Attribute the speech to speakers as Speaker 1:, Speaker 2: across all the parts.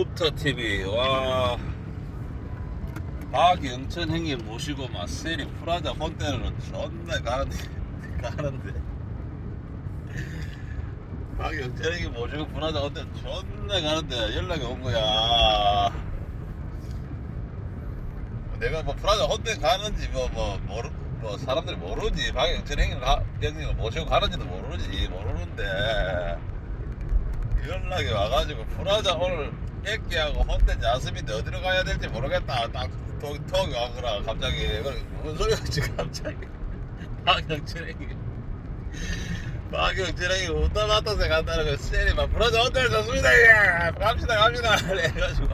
Speaker 1: 굽터 TV 와. 박영천 형님 모시고 막 세리 프라자 혼때는 존나 가는데 가는데. 박영천 형님 모시고 프라자 혼때 존나 가는데 연락이 온 거야. 내가 뭐 프라자 혼때 가는지 뭐뭐 모르 뭐 사람들이 모르지. 박영천 형님 가- 형님 모시고 가는지도 모르지. 모르는데. 연락이 와가지고 프라자 오늘 애기하고 혼대 야습인데 어디로 가야 될지 모르겠다. 딱 톡, 톡이 와거라. 갑자기. 무슨 소리였지 갑자기? 박영철이. 박영철이 웃다 맞다 생각한다는 거 셀이 막 프라자 혼대 좋습니다 예 갑시다 갑시다. 그래가지고.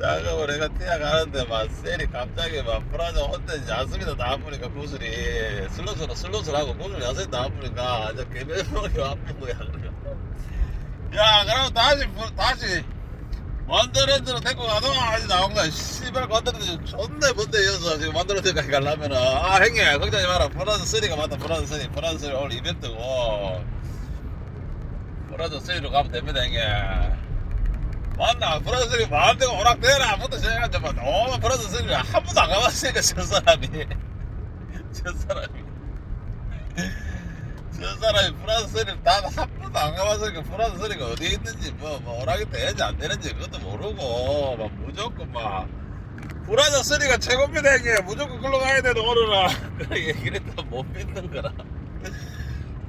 Speaker 1: 자가고 내가 뛰어가는데 막 셀이 갑자기 막 프라자 혼대 야습이다 나와보니까 구슬이. 슬로슬 슬로슬하고 구슬 야습이 나와보니까 이제 개별목이 아픈 거야. 야 그럼 다시 부- 다시. 원더랜드로 데리고 가도 아직 나온 거야. 씨발 원더랜드 존나 뭔데 이어서 지금 원더랜드까지 가려면은. 아 형님 걱정하지 마라. 프라자 3가 맞다. 프라자 3 프라자 3 오늘 이벤트고. 프라자 3로 가면 됩니다 형님. 맞나? 프라자 3 마음대로 오락대라. 부터 시작해가지고 너무 프라자 3를 한 번도 안 가봤으니까 저 사람이. 저 사람이. 저 사람이 프랑스 소리를 단한 번도 안 가봤으니까 프랑스 소리가 어디에 있는지 뭐, 뭐 오락이 되는지 안 되는지 그것도 모르고 막 무조건 막 프랑스 소리가 최고입니다 이게 무조건 글로 가야 되는 오늘은 그래 얘기를 했다 못 믿는 거라.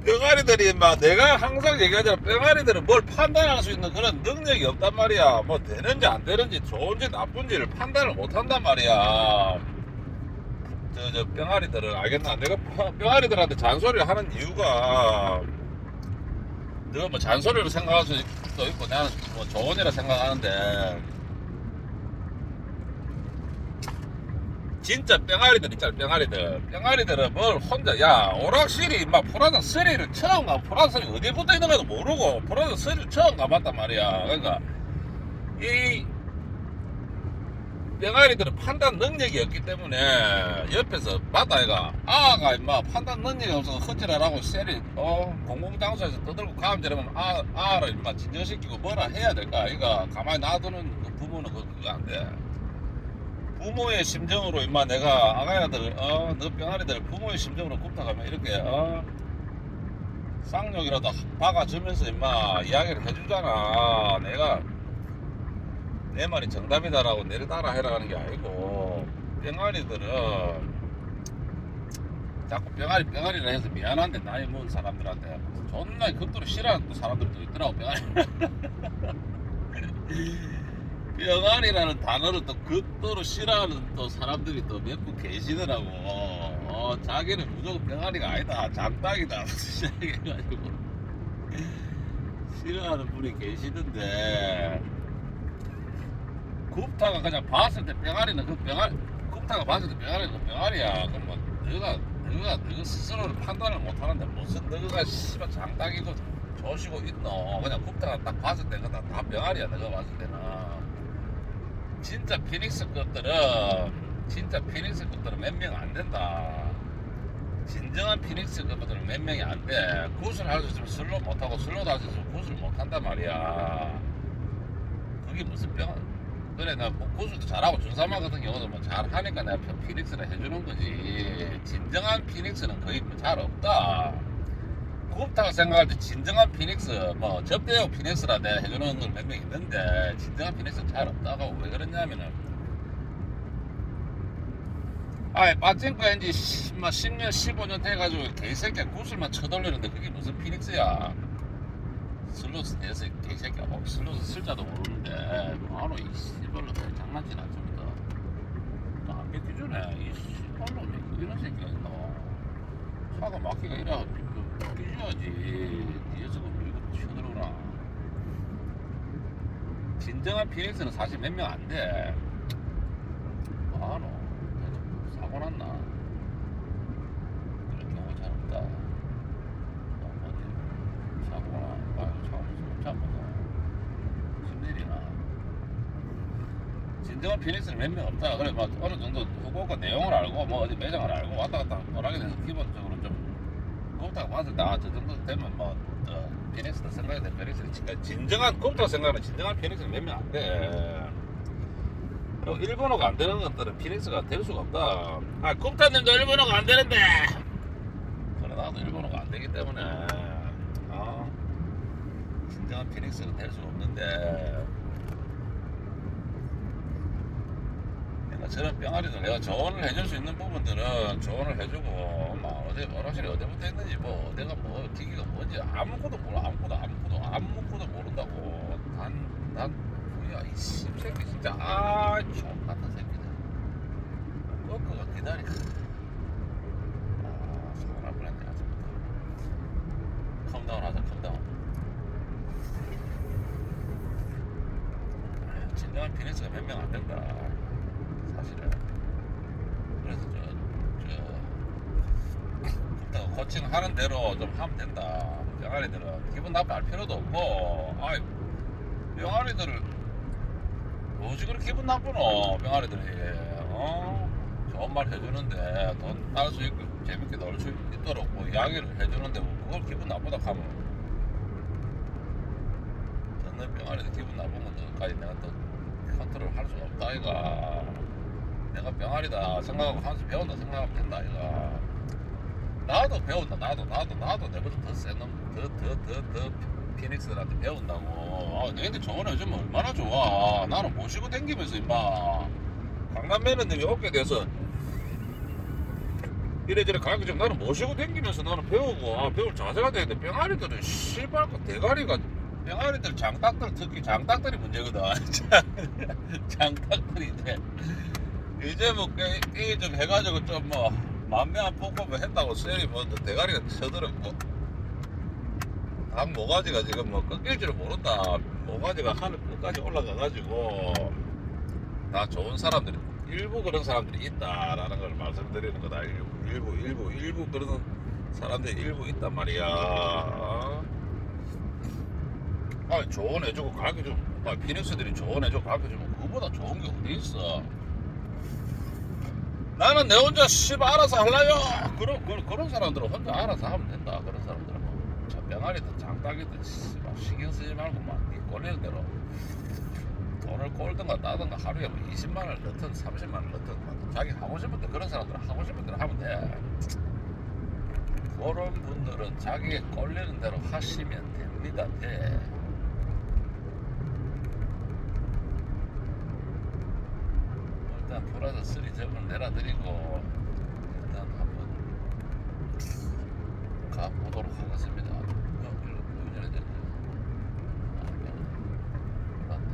Speaker 1: 병아리들이 막 내가 항상 얘기하잖아. 병아리들은 뭘 판단할 수 있는 그런 능력이 없단 말이야. 뭐 되는지 안 되는지 좋은지 나쁜지를 판단을 못 한단 말이야. 저, 저 병아리들은 알겠나? 내가 병- 병아리들한테 잔소리를 하는 이유가 내가 뭐 잔소리로 생각할 수도 있고 나는 뭐 조언이라 생각하는데. 진짜 병아리들 있잖아 병아리들. 병아리들은 뭘 혼자 야 오락실이 막 프라자 3를 처음 가 프라자 3이 어디에 붙어 있는 가도 모르고 프라자 3를 처음 가봤단 말이야. 그러니까 이 병아리들은 판단 능력이 없기 때문에 옆에서 바다가 아가 임마 판단 능력이 없어서 헌질하라고 셀이 어 공공장소에서 떠들고 되려면 아 아를 임마 진정시키고 뭐라 해야 될까? 아이가 가만히 놔두는 그 부모는 그- 그거 안돼. 부모의 심정으로 임마 내가 아가야들 어너 병아리들 부모의 심정으로 굽다가면 이렇게 어 쌍욕이라도 박아주면서 임마 이야기를 해주잖아. 내가 내 말이 정답이다라고 내려 따라 해라 하는 게 아니고 병아리들은 자꾸 병아리 병아리라 해서 미안한데 나이 먹은 사람들한테 존나 극도로 싫어하는 또 사람들도 있더라고 병아리. 병아리라는 단어를 또 극도로 싫어하는 또 사람들이 또 몇 분 계시더라고. 어, 자기는 무조건 병아리가 아니다. 잠딱이다. 시작해가지고. 싫어하는 분이 계시던데 굽타가 그냥 봤을 때 병아리는 그 병아리 굽타가 봤을 때 병아리는 그 병아리야. 뭐 너가 너가 너 스스로를 판단을 못하는데 무슨 너가 씨발 장딱이고 조시고 있노? 그냥 굽타가 딱 봤을 때 그냥 다 병아리야 너가 봤을 때는. 진짜 피닉스 것들은 진짜 피닉스 것들은 몇 명 안 된다. 진정한 피닉스 것들은 몇 명이 안돼. 굿을 할수 있으면 슬로 못하고 수 있으면 굿을 못한단 말이야. 그게 무슨 병 그래 나 고수도 잘하고 준사마 같은 경우도 뭐 잘하니까 내가 피- 피닉스를 해주는 거지. 진정한 피닉스는 거의 뭐잘 없다. 굽다가 생각할 때 진정한 피닉스 뭐 접대용 피닉스라 내가 해주는 건 몇 명 있는데 진정한 피닉스는 잘 없다고 왜 그러냐면은. 아예 빠진거 엔지 10년 15년 돼가지고 개새끼야. 구슬만 쳐돌리는데 그게 무슨 피닉스야 슬로스 내서 개새끼야 뭐 슬로스 쓸자도 모르는데 바로 이 씨발로 장난질 않습니다 나안 믿기주네 이 씨발놈이 이런 새끼가 있나 차가 막히가 이래 믿겨줘야지. 뒤에서 그 밀고 쳐들어오나. 진정한 피닉스는 사실 몇 명 안돼. 뭐하노 사고 났나 그런 경우가 잘 없다 어, 어디 사고나 아유 참 참보다 무슨 일이나 진정한 피닉스는 몇 명 없다. 그래 막 어느 정도 후보가 내용을 알고 뭐 어디 매장을 알고 왔다 갔다 하게 돼서 기본적으로 좀 그렇다고 봤을 때아저 정도 되면 뭐 어, 피닉스도 생각이 돼 피닉스 진짜 진정한 꼼짝 생각하는 진정한 피닉스는 몇 명 안 돼. 그리고 일본어가 안 되는 것들은 피닉스가 될 수가 없다. 아 꼼짝님도 일본어가 안 되는데. 그래 나도 일본어가 안 되기 때문에. 어? 진정한 피닉스가 될 수가 없는데 내가 저런 병아리들 내가 조언을 해줄 수 있는 부분들은 조언을 해주고 엄마 어디 어르신이 어디부터 했는지 뭐 어디가 뭐 기기가 뭔지 아무것도 몰라. 아무것도 아무것도 아무것도 모른다고. 난난 뭐야 이 씹새끼 진짜 아 족 같은 새끼들. 꺾어가 기다리 아 사람 불안해 아직부터 컴다운 하자 컴다운 진정한 피니스가 몇 명 안 된다 사실은 그래서 저저 그렇다고 코칭하는 대로 좀 하면 된다. 병아리들은 기분 나빠할 필요도 없고. 아이 병아리들을 뭐지 그렇게 기분 나쁘노 병아리들이. 어? 좋은 말 해주는데 돈딸수 있고 재밌게 놀 수 있도록 뭐 이야기를 해주는데 뭐 그걸 기분 나쁘다 하면. 듣는 병아리들 기분 나쁜 것까지 내가 또 컨트롤 할 수가 없다 이가 내가 병아리다 생각하고 한수 배운다 생각하면 된다 이가 나도 배운다 나도 나도 나도. 내보다 더센놈더더더더 피닉스들한테 배운다고. 아, 너희들 조언해주면 얼마나 좋아. 나는 모시고 댕기면서 임마. 강남 매너님이 오게 돼서 이래저래 가르쳐주면 나는 모시고 댕기면서 나는 배우고 아, 배울 자세가 되는데 병아리들은 씨발 그 대가리가 병아리들 장딱들 특히 장딱들이 문제거든. 장딱들이 이제 이제 뭐 게임 좀 해가지고 좀뭐 안 뽑고 뭐 했다고 셀이 뭐 대가리가 쳐들었고. 닭 모가지가 지금 뭐 꺾일 줄 모른다. 모가지가 하늘 끝까지 올라가가지고 다 좋은 사람들이 일부 그런 사람들이 있다라는 걸 말씀드리는 거다. 일부 일부 일부 일부 그런 사람들이 일부 있단 말이야. 아 조언해주고 가르쳐주고 아, 피닉스들이 조언해주고 가르쳐주면 그거보다 좋은 게 어디 있어 나는 내 혼자 씨발 알아서 할라요. 그런, 그런, 그런 사람들은 혼자 알아서 하면 된다. 그런 사람들은 뭐저 병아리든 장따기든 씨발 신경 쓰지 말고 막네 꼴리는 대로 돈을 꼴든가 따든가 하루에 뭐 20만 원을 넣든 30만 원을 넣든 뭐 자기 하고 싶은 데 그런 사람들은 하고 싶은 대로 하면 돼. 그런 분들은 자기의 꼴리는 대로 하시면 됩니다. 돼 플라자 3 점을 내려드리고 일단 한번 가보도록 하겠습니다. 어, 일로 우회전해야 되는데 아, 미안해. 몰랐네.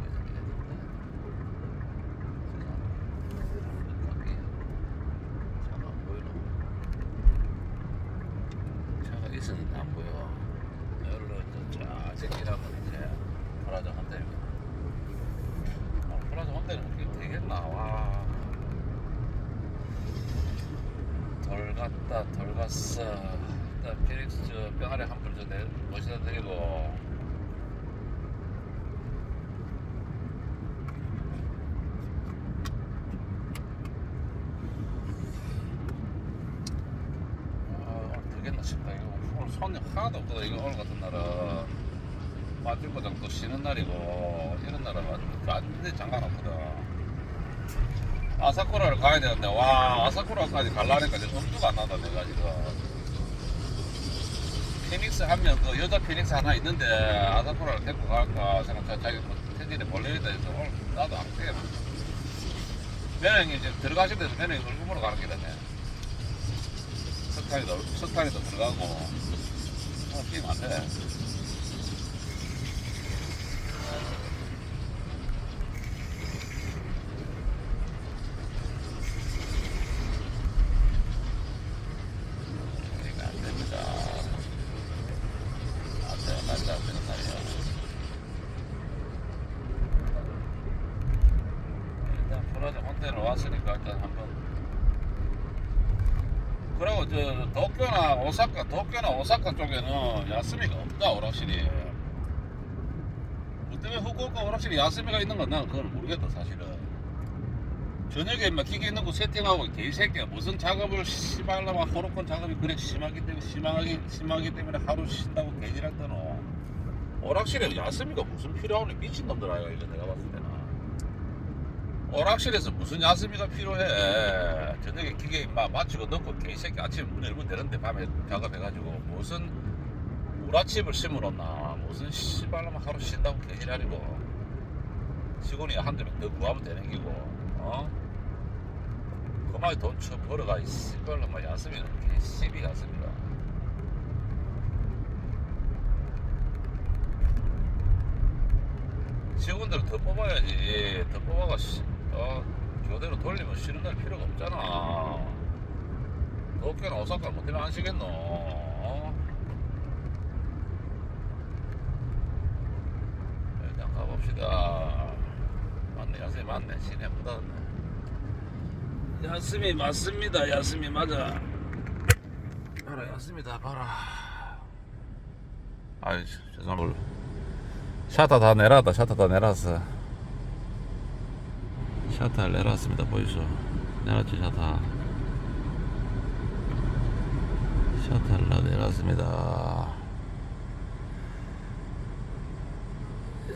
Speaker 1: 우회전해야 되는데. 잠깐만. 갈게요. 차가 안 보이노? 차가 있었는데 안 보여 여기로 쫙 제끼라고 이제 플라자 한대입니다 아, 플라자 혼대는 그게 되겠나 와. 덜 갔다 덜 갔어. 일단 피닉스 저 병아리 한불 저 모시다 드리고. 아 되겠나 싶다. 이거 손이 하나도 없거든 이거 오늘 같은 날은. 마틸고장 또 쉬는 날이고 이런 날은 완전히 장난 없거든 아사쿠라를 가야 되는데 와 아사쿠라까지 갈라니까 이제 엄두가 안 나다 내가 지금 피닉스 한 명 그 여자 피닉스 하나 있는데 아사쿠라를 데리고 갈까 생각 자기 뭐 테디를 몰려있다 해서 오늘 나도 안 돼. 매형이 이제 들어가실 때서 매형이 얼굴 보러 가는 길이네 석탄이도 석탄이도 들어가고 어, 게임 안 돼. 이거 안 됩니다. 안 되는 날이라 안 되는 날이야. 일단 프라자 호텔에 왔으니까 일단 한번. 그리고 저 도쿄나 오사카, 도쿄나 오사카 쪽에는 야스미가 없다 오락실이. 뭐 때문에 후쿠오카 오락실이 야스미가 있는 건 나는 그걸 모르겠다 사실은. 저녁에 막 기계 있는 거 세팅하고 개새끼야 무슨 작업을 씨발라마 호로콘 작업이 그래 심하기 때문에 심하기 심하기 때문에 하루 쉰다고 개지랄 떠노 오락실에 야스미가 무슨 필요하니 미친놈들 아이가 이거 내가 봤을 때는 오락실에서 무슨 야스미가 필요해? 저녁에 기계 막 맞추고 넣고 개새끼 아침에 문 열면 되는데 밤에 작업해가지고 무슨 우라칩을 심어놓나? 무슨 씨발라마 하루 쉰다고 개지랄이고. 직원이 한두 명 더 구하면 되는 기고 어? 그만에 돈쳐 벌어가 이 씨발로 막 야스미는 개씨비 야스미가 직원들 더 뽑아야지. 더 뽑아가 씨, 어, 교대로 돌리면 쉬는 날 필요가 없잖아. 도쿄는 오사카 못되면 안 쉬겠노? 어? 일단 가봅시다. 맞네 야스미 맞네. 시내 못 닫았네. 야스미 맞습니다. 야스미 맞아. 봐라 야스미 다 봐라. 아이 죄송합니다. 샤터 다 내놨다. 샤터 다 내놨어 샤터를 내놨습니다. 보이소 내놨지 샤터 샤터를 다 내놨습니다.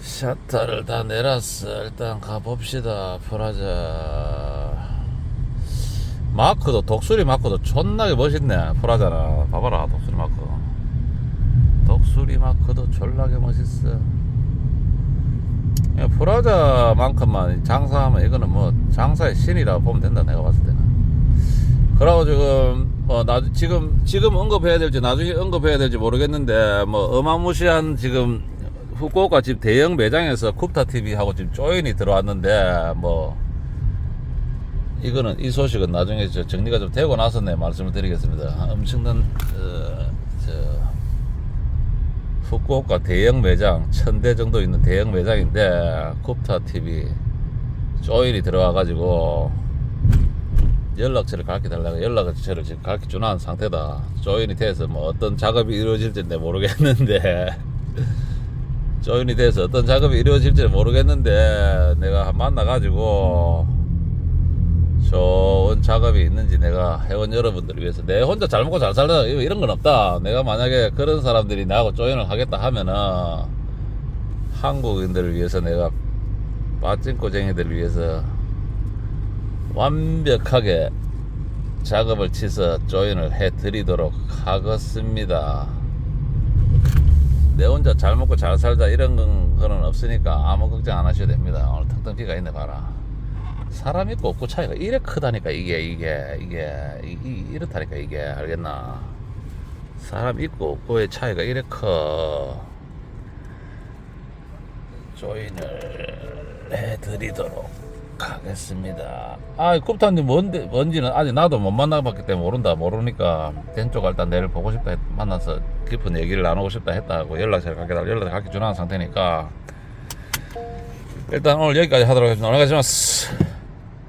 Speaker 1: 샤터를 다 내놨어. 일단 가봅시다 프라자. 마크도 독수리 마크도 존나게 멋있네 프라자라 봐봐라 독수리 마크. 독수리 마크도 졸라게 멋있어. 야, 프라자만큼만 장사하면 이거는 뭐 장사의 신이라고 보면 된다 내가 봤을 때는 그러고 지금 뭐 나, 지금 지금 언급해야 될지 나중에 언급해야 될지 모르겠는데 뭐 어마무시한 지금 후쿠오카 집 대형 매장에서 쿱타 TV하고 지금 조인이 들어왔는데 뭐 이거는 이 소식은 나중에 저 정리가 좀 되고 나서 내 말씀을 드리겠습니다. 엄청난 어, 저 후쿠오카 대형 매장 천대 정도 있는 대형 매장인데 쿱타 TV 조인이 들어와 가지고 연락처를 가르쳐 달라고 연락처를 지금 가르쳐 주는 상태다. 조인이 돼서 뭐 어떤 작업이 이루어질지는 모르겠는데 조인이 돼서 어떤 작업이 이루어질지는 모르겠는데 내가 만나 가지고 좋은 작업이 있는지 내가 회원 여러분들을 위해서 내 혼자 잘 먹고 잘 살다 이런 건 없다. 내가 만약에 그런 사람들이 나하고 조인을 하겠다 하면은 한국인들을 위해서 내가 빠찐꼬쟁이들을 위해서 완벽하게 작업을 치서 조인을 해 드리도록 하겠습니다. 내 혼자 잘 먹고 잘 살자 이런 건- 거는 없으니까 아무 걱정 안 하셔도 됩니다. 오늘 텅텅 비가 있네 봐라 사람 있고 없고 차이가 이래 크다니까 이게 이게 이게 이, 이, 이 렇다니까 이게. 알겠나? 사람 있고 없고의 차이가 이래 커. 조인을 해드리도록 하겠습니다. 아 굽타님 뭔데 뭔지는 아직 나도 못 만나봤기 때문에 모른다 모르니까 된쪽 일단 내일 보고 싶다 했- 만나서 깊은 얘기를 나누고 싶다 했다고 연락처를 갖게 달라 연락을 갖게 주는 상태니까. 일단 오늘 여기까지 하도록 하겠습니다. 오늘 가시마스